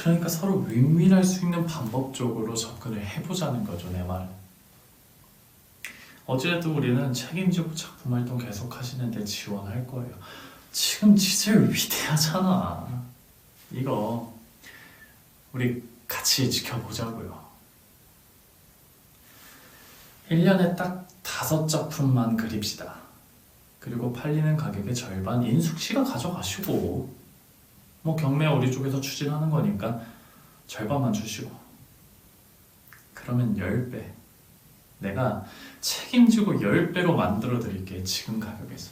그러니까 서로 윈윈할 수 있는 방법적으로 접근을 해보자는 거죠 내 말은. 어찌됐든 우리는 책임지고 작품 활동 계속 하시는데 지원할 거예요. 지금 지젤 위대하잖아. 이거 우리 같이 지켜보자고요. 1년에 딱 다섯 작품만 그립시다. 그리고 팔리는 가격의 절반 인숙 씨가 가져가시고 뭐 경매 우리 쪽에서 추진하는 거니까 절반만 주시고. 그러면 10배. 내가 책임지고 10배로 만들어 드릴게 지금 가격에서.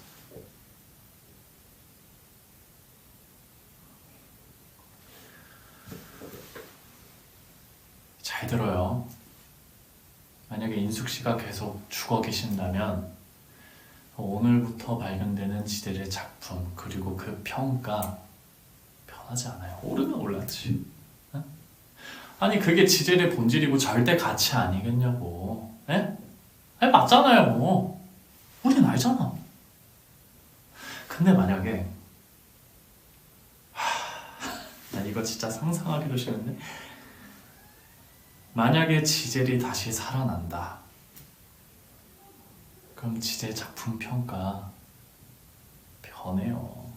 잘 들어요. 만약에 인숙 씨가 계속 죽어 계신다면 오늘부터 발견되는 지들의 작품 그리고 그 평가 변하지 않아요. 오르면 올랐지. 응? 아니 그게 지젤의 본질이고 절대 가치 아니겠냐고. 에? 아니 맞잖아요. 뭐. 우린 알잖아. 근데 만약에 하, 난 이거 진짜 상상하기도 싫은데 만약에 지젤이 다시 살아난다. 그럼 지젤 작품 평가 변해요.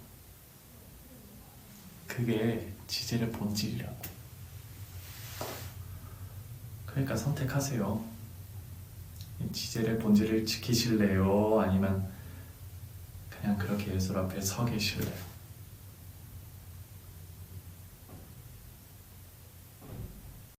그게 지젤의 본질이라고. 그러니까 선택하세요. 이 지젤의 본질을 지키실래요? 아니면 그냥 그렇게 예술 앞에 서 계실래요?